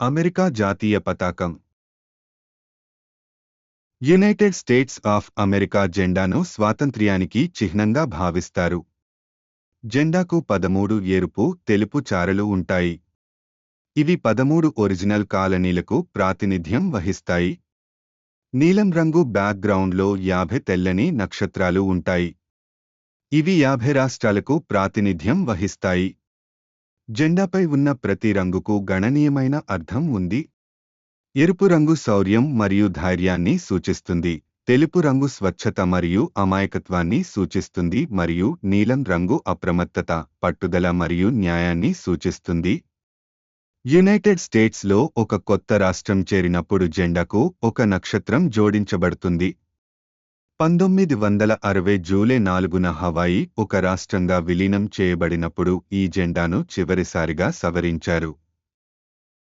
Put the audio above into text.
America జాతీయ పతాకం. United states of America జెండాను స్వాతంత్ర్యానికి చిహ్నంగా భావిస్తారు. జెండాకు పదమూడు ఎరుపు తెలుపు చారలు ఉంటాయి. ఇవి పదమూడు ఒరిజినల్ కాలనీలకు ప్రాతినిధ్యం వహిస్తాయి. నీలం రంగు బ్యాక్గ్రౌండ్లో యాభై తెల్లని నక్షత్రాలు ఉంటాయి. ఇవి యాభై రాష్ట్రాలకు ప్రాతినిధ్యం వహిస్తాయి. జెండాపై ఉన్న ప్రతి రంగుకు గణనీయమైన అర్థం ఉంది. ఎరుపు రంగు శౌర్యం మరియు ధైర్యాన్ని సూచిస్తుంది. తెలుపు రంగు స్వచ్ఛత మరియు అమాయకత్వాన్ని సూచిస్తుంది మరియు నీలం రంగు అప్రమత్తత పట్టుదల మరియు న్యాయాన్ని సూచిస్తుంది. యునైటెడ్ స్టేట్స్లో ఒక కొత్త రాష్ట్రం చేరినప్పుడు జెండాకు ఒక నక్షత్రం జోడించబడుతుంది. పంతొమ్మిది వందల అరవై జూలై నాలుగున హవాయి ఒక రాష్ట్రంగా విలీనం చేయబడినప్పుడు ఈ జెండాను చివరిసారిగా సవరించారు.